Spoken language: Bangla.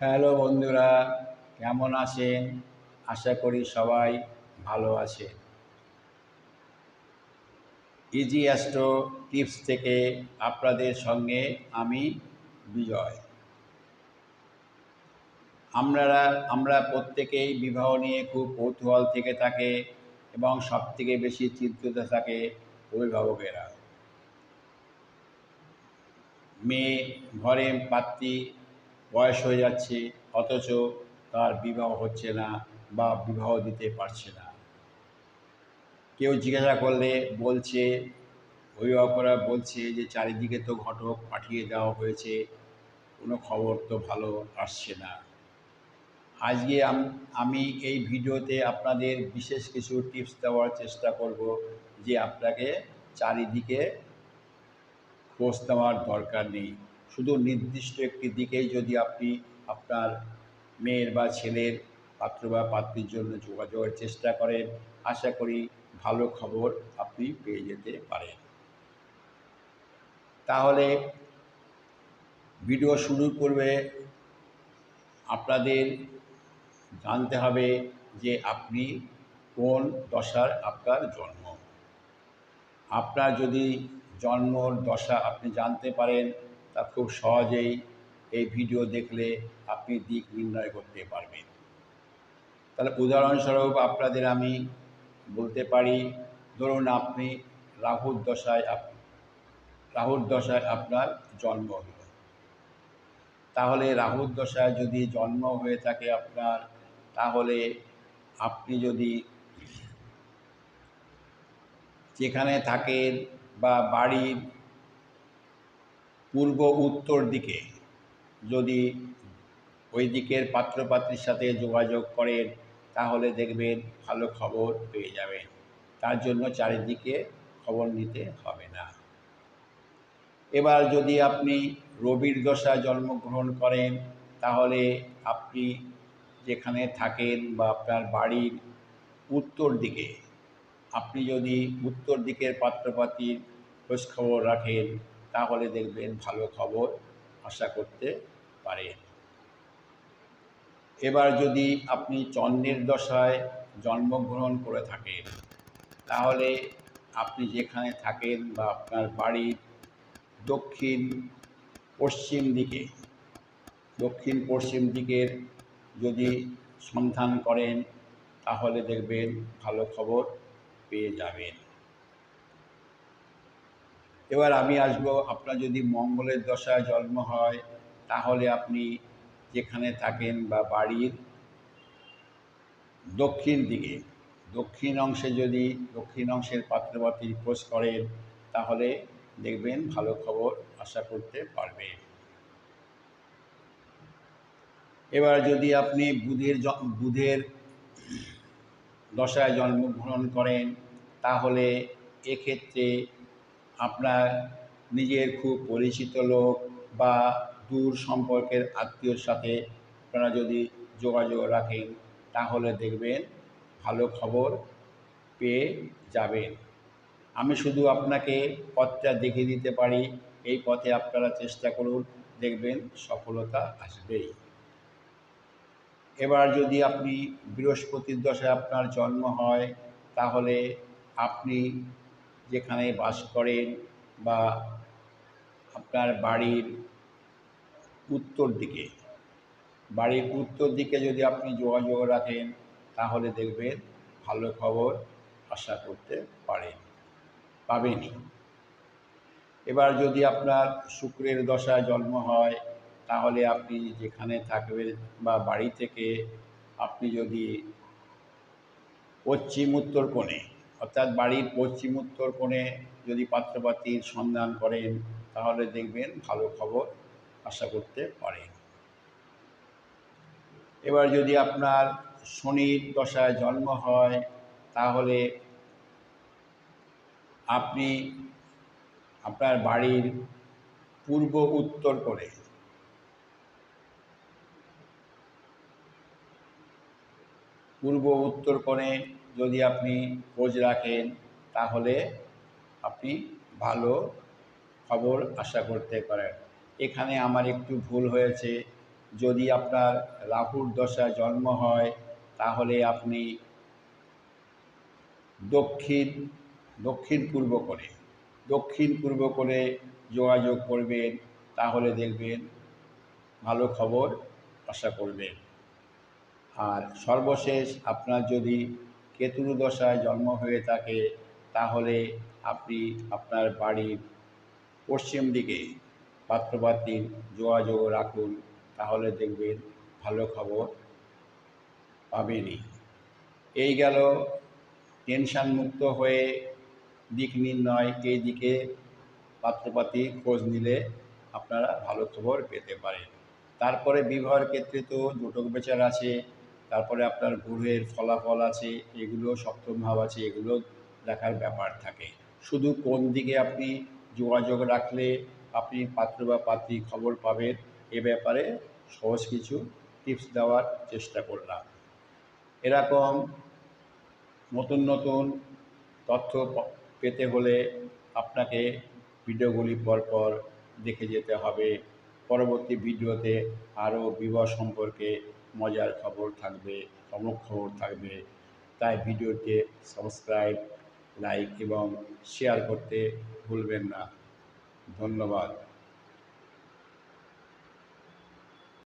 হ্যালো বন্ধুরা, কেমন আছেন? আশা করি সবাই ভালো আছে ইজি অ্যাস্ট্রো টিপস থেকে আপনাদের সঙ্গে আমি বিজয়। আমরা আমরা প্রত্যেকেই বিবাহ নিয়ে খুব কৌতূহল থেকে থাকে এবং সবথেকে বেশি চিন্তিত থাকে অভিভাবকেরা। মেয়ে, ঘরে পাত্রী বয়স হয়ে যাচ্ছে, অথচ তার বিবাহ হচ্ছে না বা বিবাহ দিতে পারছে না। কেউ জিজ্ঞাসা করলে বলছে, অভিভাবকরা বলছে যে, চারিদিকে তো ঘটক পাঠিয়ে দেওয়া হয়েছে, কোনো খবর তো ভালো আসছে না। আজকে আমি এই ভিডিওতে আপনাদের বিশেষ কিছু টিপস দেওয়ার চেষ্টা করব যে, আপনাকে চারিদিকে খোঁজ নেওয়ার দরকার নেই। শুধু নির্দিষ্ট একটি দিকেই যদি আপনি আপনার মেয়ের বা ছেলের পাত্র বা পাত্রীর জন্য যোগাযোগের চেষ্টা করেন, আশা করি ভালো খবর আপনি পেয়ে যেতে পারেন। তাহলে ভিডিও শুরু করবে আপনাদের জানতে হবে যে আপনি কোন দশার আপনার জন্ম। আপনার যদি জন্মর দশা আপনি জানতে পারেন তা খুব সহজেই এই ভিডিও দেখলে আপনি দিক নির্ণয় করতে পারবেন। তাহলে উদাহরণস্বরূপ আপনাদের আমি বলতে পারি, ধরুন আপনি রাহুর দশায় রাহুর দশায় আপনার জন্ম হলো। তাহলে রাহুর দশায় যদি জন্ম হয়ে থাকে আপনার, তাহলে আপনি যদি যেখানে থাকেন বা বাড়ির পূর্ব উত্তর দিকে। যদি ওই দিকের পাত্রপাত্রীর সাথে যোগাযোগ করেন, তাহলে দেখবেন ভালো খবর পেয়ে যাবেন। তার জন্য চারিদিকে খবর নিতে হবে না। এবার যদি আপনি রবির দশায় জন্মগ্রহণ করেন, তাহলে আপনি যেখানে থাকেন বা আপনার বাড়ির উত্তর দিকে, আপনি যদি উত্তর দিকের পাত্রপাতির খোঁজখবর রাখেন তাহলে দেখবেন ভালো খবর আশা করতে পারেন। এবার যদি আপনি চন্দ্রের দশায় জন্মগ্রহণ করে থাকেন, তাহলে আপনি যেখানে থাকেন বা আপনার বাড়ির দক্ষিণ পশ্চিম দিকে, দক্ষিণ পশ্চিম দিকের যদি সন্ধান করেন, তাহলে দেখবেন ভালো খবর পেয়ে যাবেন। এবার আমি আসব, আপনার যদি মঙ্গলের দশায় জন্ম হয়, তাহলে আপনি যেখানে থাকেন বা বাড়ির দক্ষিণ দিকে, দক্ষিণ অংশে যদি দক্ষিণ অংশের পাত্রপাত্রী খোঁজ করেন, তাহলে দেখবেন ভালো খবর আশা করতে পারবেন এবার যদি আপনি বুধের বুধের দশায় জন্মগ্রহণ করেন, তাহলে এক্ষেত্রে আপনার নিজের খুব পরিচিত লোক বা দূর সম্পর্কের আত্মীয়র সাথে আপনারা যদি যোগাযোগ রাখেন, তাহলে দেখবেন ভালো খবর পেয়ে যাবেন। আমি শুধু আপনাকে পথটা দেখিয়ে দিতে পারি, এই পথে আপনারা চেষ্টা করুন, দেখবেন সফলতা আসবেই। এবার যদি আপনি বৃহস্পতির দশায় আপনার জন্ম হয়, তাহলে আপনি যেখানে বাস করেন বা আপনার বাড়ির উত্তর দিকে। বাড়ির উত্তর দিকে যদি আপনি যোগাযোগ রাখেন, তাহলে দেখবেন ভালো খবর আশা করতে পারেন, পাবেনই। এবার যদি আপনার শুক্রের দশায় জন্ম হয়, তাহলে আপনি যেখানে থাকবেন বা বাড়ি থেকে আপনি যদি পশ্চিম উত্তর কোণে অর্থাৎ বাড়ির পশ্চিম উত্তর কোণে যদি পাত্রপাতির সন্ধান করেন, তাহলে দেখবেন ভালো খবর আশা করতে পারেন। এবার যদি আপনার শনির দশায় জন্ম হয়, তাহলে আপনি আপনার বাড়ির পূর্ব উত্তর করে পূর্ব উত্তর কোণে যদি আপনি খোঁজ রাখেন, তাহলে আপনি ভালো খবর আশা করতে পারেন। এখানে আমার একটু ভুল হয়েছে। যদি আপনার রাহুর দশায় জন্ম হয়, তাহলে আপনি দক্ষিণ দক্ষিণ পূর্ব করে দক্ষিণ পূর্ব করে যোগাযোগ করবেন, তাহলে দেখবেন ভালো খবর আশা করবেন। আর সর্বশেষ আপনার যদি কেতুর দশায় জন্ম হয়ে থাকে, তাহলে আপনি আপনার বাড়ির পশ্চিম দিকে পাত্রপাত্রীর যোগাযোগ রাখুন, তাহলে দেখবেন ভালো খবর পাবেনই। এই গেল টেনশন মুক্ত হয়ে দিক নির্ণয়, এই দিকে পাত্রপাতি খোঁজ নিলে আপনারা ভালো খবর পেতে পারেন। তারপরে বিবাহের ক্ষেত্রে তো জটক বেচার আছে তারপরে আপনার গ্রহের ফলাফল আছে এগুলো সপ্তম ভাব আছে, এগুলো দেখার ব্যাপার থাকে। শুধু কোন দিকে আপনি যোগাযোগ রাখলে আপনি পাত্র বা পাত্রী খবর পাবেন, এ ব্যাপারে সহজ কিছু টিপস দেওয়ার চেষ্টা করলাম। এরকম নতুন নতুন তথ্য পেতে হলে আপনাকে ভিডিওগুলি পরপর দেখে যেতে হবে। পরবর্তী ভিডিওতে আরও বিবাহ সম্পর্কে মজার খবর থাকবে অমুক খবর থাকবে। তাই ভিডিওতে সাবস্ক্রাইব, লাইক এবং শেয়ার করতে ভুলবেন না। ধন্যবাদ।